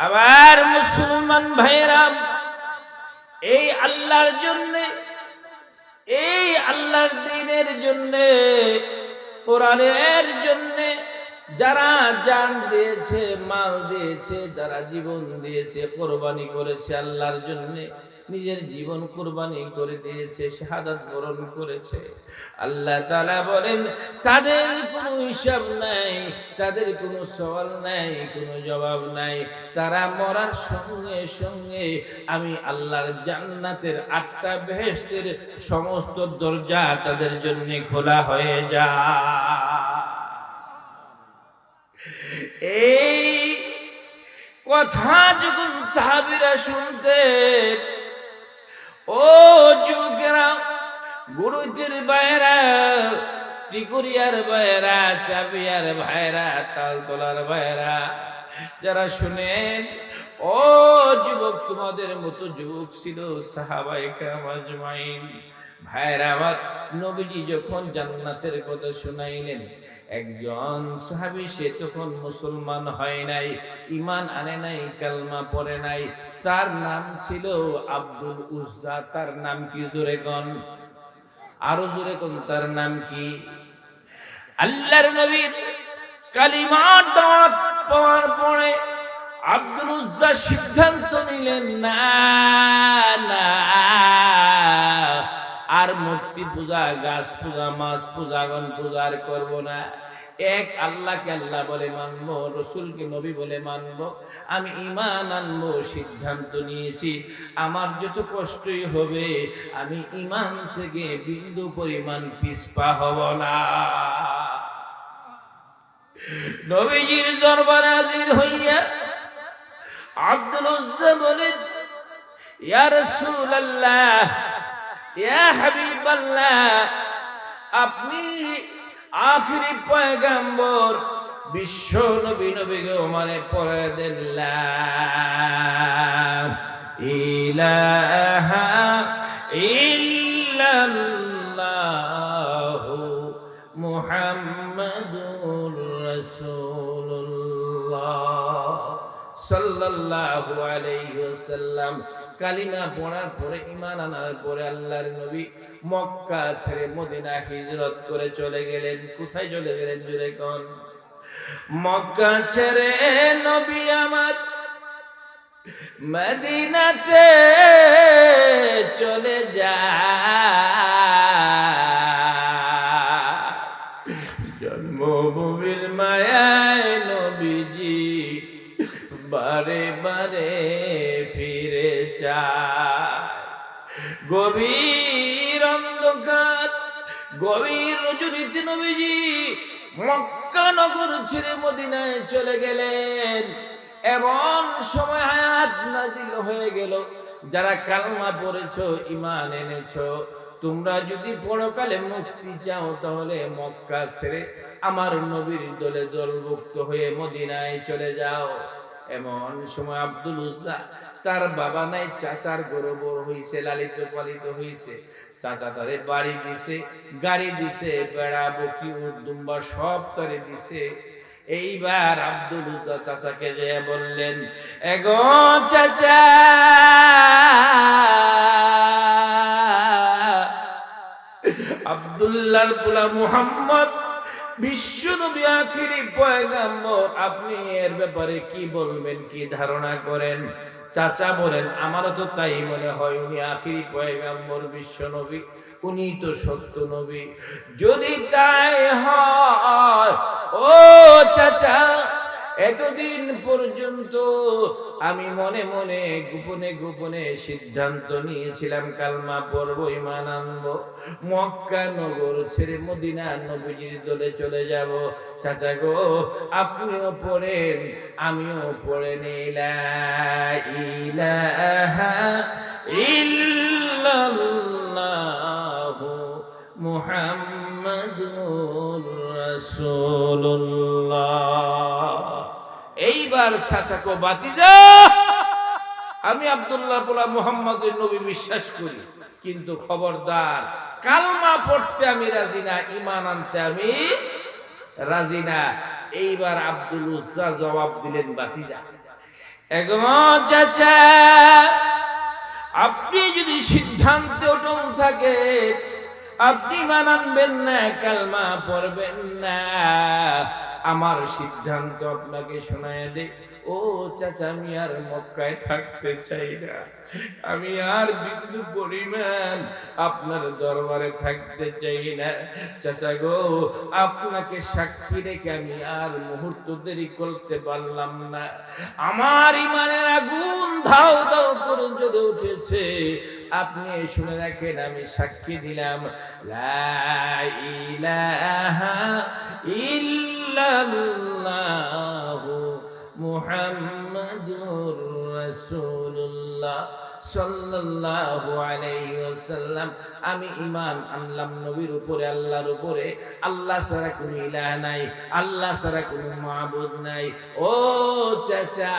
আবার মুসলমান ভাইরাম এই আল্লাহর জন্য, এই আল্লাহর দিনের জন্য, কোরআনের জন্য যারা জান দিয়েছে, মাল দিয়েছে, যারা জীবন দিয়েছে, কোরবানি করেছে আল্লাহর জন্য নিজের জীবন কোরবানি করে দিয়েছে, শাহাদাত বরণ করেছে। আল্লাহ তাআলা বলেন, তাদের কোনো হিসাব নাই, তাদের কোনো সওয়াল নাই, কোনো জবাব নাই। তারা মরার সঙ্গে সঙ্গে আমি আল্লাহর জান্নাতের আটটা বেহেশতের সমস্ত দরজা তাদের জন্য খোলা হয়ে যায়। এই কথা যখন সাহাবিরা শুনতেন ও যুবকেরা গুরুজির বাইরা টিকুরিয়ার বাইরা, চাবিয়ার ভাইরা, তালতলার ভাইরা। যারা শুনেন, ও যুবক, তোমাদের মতো যুবক ছিল সাহাবাই ভাইরা আমার নবীজি যখন জান্নাতের কথা শুনাইলেন, একজন সাহাবি, সে তখন মুসলমান হয় নাই ইমান আনে নাই, কালমা পড়ে নাই তার নাম ছিল আব্দুল উজ্জা। তার নাম কি জোরে গন আরও জোরে কোন, তার নাম কি? আল্লাহর নবীর কালিমার দাওয়াত পাওয়ার পরে আব্দুল উজ্জা সিদ্ধান্ত নিলেন, না না, আর মূর্তি পূজা, গাছ পূজা, মাছ পূজা গণ পূজা আর করব না। এক আল্লাহকে আল্লাহ বলে মানবো, রসুলকে নবী বলে মানবো। আমি ইমান আনব, সিদ্ধান্ত নিয়েছি। আমার যত কষ্টই হবে, আমি ইমান থেকে বিন্দু পরিমাণ পিসপা হব না। নবীজির দরবারে হাজির হইয়া আব্দুল উজ্জা বলেন, ইয়া রাসূলুল্লাহ, ইয়া হাবিবাল্লাহ, আপনি আখিরি পয়গাম্বর বিশ্ব নবী নবী গো মানে পড়ে দেন লা ইলাহা সাল্লাল্লাহু আলাইহি ওয়াসাল্লাম। কালিমা পড়ার পরে ইমান আনার পরে আল্লাহর নবী মক্কা ছেড়ে মদিনা হিজরত করে চলে গেলেন। কোথায় চলে গেলেন জুড়ে কন? মক্কা ছেড়ে নবী আমার মদিনাতে চলে যায়। গভীর অন্ধকার, গভীর রজনীতে নবীজি মক্কা নগর ছেড়ে মদিনায় চলে গেলেন। এমন সময় আয়াত নাজিল হয়ে গেল, যারা কালমা পড়েছো ইমান এনেছো। তোমরা যদি পরকালে মুক্তি চাও, তাহলে মক্কা ছেড়ে আমার নবীর দলে দলভুক্ত হয়ে মদিনায় চলে যাও। এমন সময় আব্দুল উজ্জা তার বাবা নাই, চাচার গরু বড় হইছে, লালিত পালিত হইছে। চাচা তারে বাড়ি দিছে, গাড়ি দিছে, বেড়া, বকি উর্দুম্বা সব তারে দিছে। এইবার আব্দুল চাচাকে যে বললেন, এগো চাচা, আব্দুল্লাহর পোলা মুহাম্মদ বিশ্ব নবী আখিরি পয়গাম্বর, আপনি এর ব্যাপারে কি বলবেন, কি ধারণা করেন? চাচা বলেন, আমারও তো তাই মনে হয় উনি আখিরি পয়গাম্বর বিশ্ব নবী, উনি তো সত্য নবী। যদি তাই হয়, ও চাচা এতদিন পর্যন্ত আমি মনে মনে গোপনে গোপনে সিদ্ধান্ত নিয়েছিলাম, কালমা পড়ব ইমান আনব। মক্কা নগর ছেড়ে মদিনা নবীজির দলে চলে যাব। চাচা গো, আপনিও পড়েন, আমিও পড়ে নিলাম ইলাহা ইল্লাল্লাহু এইবার শাসাকো বাতিজা। আমি আব্দুল্লাহ পোলা মোহাম্মদের নবী বিশ্বাস করি, কিন্তু খবরদার, কালমা পড়তে আমি রাজি না ইমান আনতে আমি রাজি না। এইবার আব্দুল উজ্জা জবাব দিলেন বাতিজা। চাচা, আপনি যদি সিদ্ধান্তে অটল থাকে, আপনি মানানবেন না, কালমা পড়বেন না। আমার সিদ্ধান্ত আপনাকে শোনায় দে। ও চাচা, আমি আর মক্কায় থাকতে চাই না। আমি আর বিন্দু পরিমাণ আপনার দরবারে থাকতে চাই না। চাচা গো, আপনাকে সাক্ষী রেখে আমি আর মুহূর্ত দেরি করতে পারলাম না। আমার ইমানের আগুন ধাও ধাও করে জ্বলে উঠেছে। আপনি শুনে রাখেন, আমি সাক্ষী দিলাম। লা ইলাহা ইল্লাল্লাহু মুহাম্মাদুর রাসূলুল্লাহ সাল্লাল্লাহু আলাইহি ওয়াসাল্লাম, আমি ঈমান আনলাম নবীর উপরে, আল্লাহর উপরে। আল্লাহ ছাড়া কোনো ইলাহ নাই, আল্লাহ ছাড়া কোনো মাবুদ নাই। ও চাচা,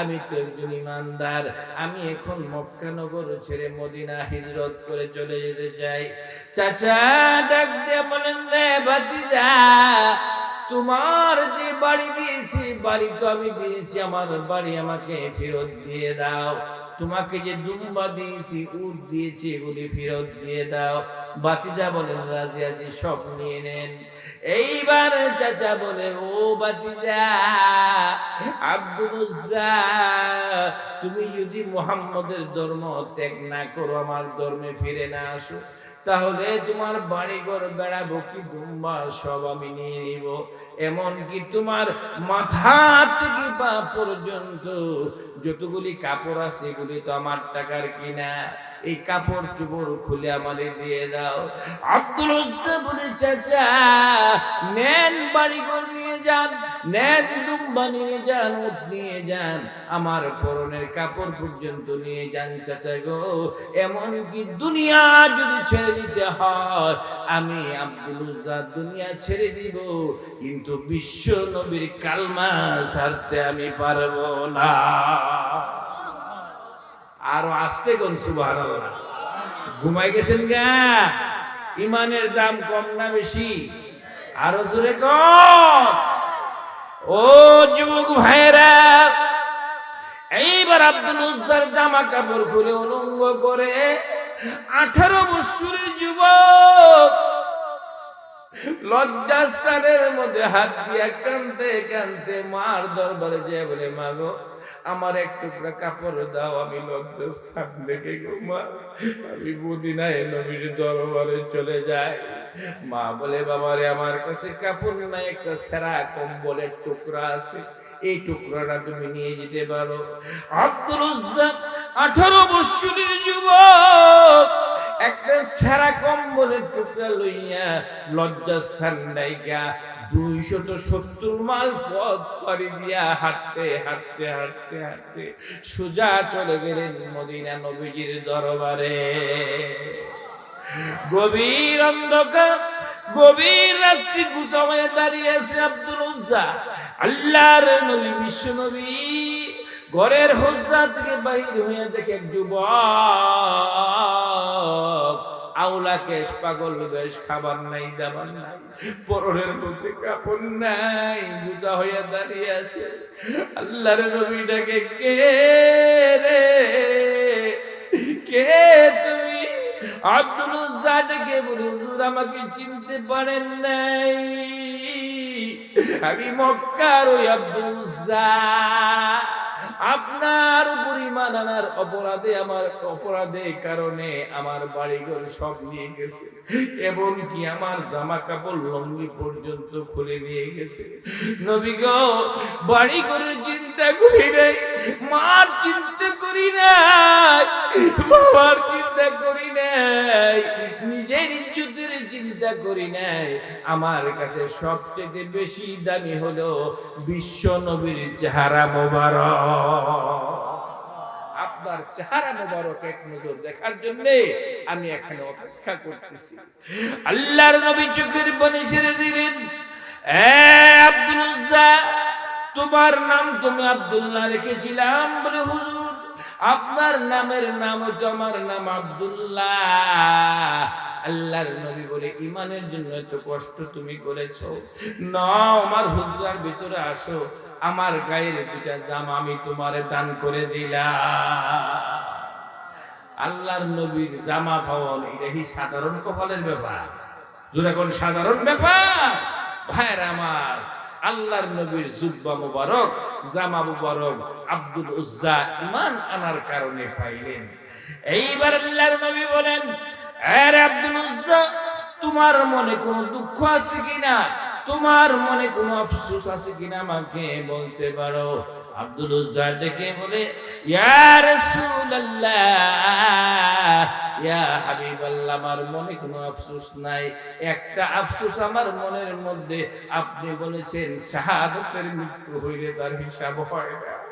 আমি তো একজন ইমানদার আমি এখন মক্কা নগর ছেড়ে মদিনা হিজরত করে চলে যেতে চাই। চাচা, ডাক দিয়ে বলেন, রে ভাতিজা তোমার যে বাড়ি দিয়েছি, বাড়ি তো আমি দিয়েছি, আমার বাড়ি আমাকে ফেরত দিয়ে দাও। তোমাকে যে দুম্বা দিয়েছি, উট দিয়েছি, এগুলি ফেরত দিয়ে দাও। বাতিজা বলেন, রাজি আছি, সব নিয়ে নেন। এইবার চাচা বলে, ও বাতিজা আব্দুল তুমি যদি মুহাম্মদের ধর্ম ত্যাগ না করো, আমার ধর্মে ফিরে না আসো, তাহলে তোমার বাড়ি ঘর বেড়াবো কি, দুম্বা সব আমি নিয়ে নিব। এমনকি তোমার মাথা থেকে পা পর্যন্ত যতগুলি কাপড় আছে, এগুলি তো আমার টাকার কিনা। এই কাপড় চোপড় খুলে আমাদের দিয়ে দাও। আব্দুল বলে চাচা, নেন বাড়ি নিয়ে যান, নেন দুম্বা নিয়ে যান উঠ নিয়ে যান, আমার পরনের কাপড় পর্যন্ত নিয়ে যান চাচা গো। এমনকি দুনিয়া যদি ছেড়ে দিতে হয়, আমি আব্দুল দুনিয়া ছেড়ে দিব, কিন্তু বিশ্ব নবীর কালমা ছাড়তে আমি পারব না। আরও আসতে কোন সুবাহ ঘুমাই গেছেন গা? ইমানের দাম কম না বেশি? আরও জোরে কম ও যুবক ভাইরা এইবার আব্দুল উজ্জার জামা কাপড় খুলে উলঙ্গ করে আঠারো বছরের যুবক লজ্জাস্থানের মধ্যে হাত দিয়া কানতে কানতে মার দরবারে যে বলে মাগো আমার এক টুকরা কাপড় দাও, আমি লজ্জাস্থান দেখে গো মা আমি মদিনায় নবীর দরবারে চলে যাই। মা বলে, বাবারে, আমার কাছে কাপড় নাই, একটা সেরা কম্বলের টুকরা আছে। এই টুকরাটা তুমি নিয়ে যেতে পারো। আব্দুল আঠারো বৎসরের যুবক একটা সেরা কম্বলের টুকরা লইয়া লজ্জাস্থান নাইকা দুইশত সত্তর মাল পথ পাড়ি দিয়া হাঁটতে হাঁটতে হাঁটতে হাঁটতে চলে দরবারে। গভীর গভীর রাত্রি দাঁড়িয়ে আছে আল্লাহর নবী, বিশ্ব নবী। ঘরের হুজরা থেকে বাহির হয়ে দেখে যুবক। আউলা কেশ, পাগল বেশ, খাবার নাই, দাবার নাই, পরনের মধ্যে কাপড় নাই, বুঝা হইয়া দাঁড়িয়ে আছে। আল্লাহর নবীটাকে কে রে? কে তুমি? আব্দুল উজ্জাটাকে বলি হুজুর আমাকে চিনতে পারেন নাই। আমি মক্কার ওই আব্দুল উজ্জা আপনার পরিমাণ আনার অপরাধে, আমার অপরাধে কারণে আমার বাড়িঘর সব নিয়ে গেছে। এবং কি আমার জামা কাপড় লঙ্গি পর্যন্ত খুলে নিয়ে গেছে। নবী বাড়ি করে চিন্তা করি নাই, মার চিন্তা করি নাই, বাবার চিন্তা করি নাই চিন্তা করি নাই। আমার কাছে সবচেয়ে বেশি দামি হলো বিশ্ব নবীর চেহারা মোবারক। আপনার চেহারা মোবারক এক নজর দেখার জন্য আমি এখানে অপেক্ষা করতেছি। আল্লাহর নবী চোখের বনে ছেড়ে দিলেন। তোমার নাম তুমি আব্দুল্লাহ রেখেছিলাম বলে হুজুর। আপনার নামের নাম আমার নাম আব্দুল্লাহ। আল্লাহর নবী বলে, ইমানের জন্য এত কষ্ট তুমি করেছ। না আমার হুজরার ভিতরে আসো। আমার গায়ের দুটা জামা আমি তোমারে দান করে দিলাম। আল্লাহর নবীর জামা পাওয়ান এটা কি সাধারণ কপালের ব্যাপার। কোন সাধারণ ব্যাপার? ভাইয়ের আমার, আল্লাহর নবীর জুব্বা মুবারক। জামা মুবারক আব্দুল উজ্জা আনার কারণে পাইলেন। এইবার আল্লাহর নবী বলেন আরে আব্দুল উজ্জা, তোমার মনে কোনো দুঃখ আছে কিনা? তোমার মনে কোনো আফসোস আছে কিনা আমাকে বলতে পারো? আব্দুল উজ্জা ডেকে বলে, ইয়া রাসূলুল্লাহ আপনি বলেছেন, শাহাদাতের মৃত্যু হইলে তার হিসাব হয় না।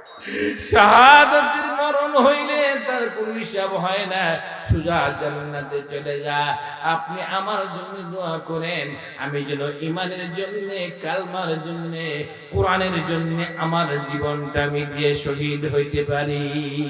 শাহাদাতের মরণ হইলে তার কোনো হিসাব হয় না। সুজা জান্নাতে চলে যা। আপনি আমার জন্য দোয়া করেন। আমি যেন ইমানের জন্য, কালমার জন্য, কোরআনের জন্য আমার জীবনটা আমি দিয়ে শহীদ হইতে পারি।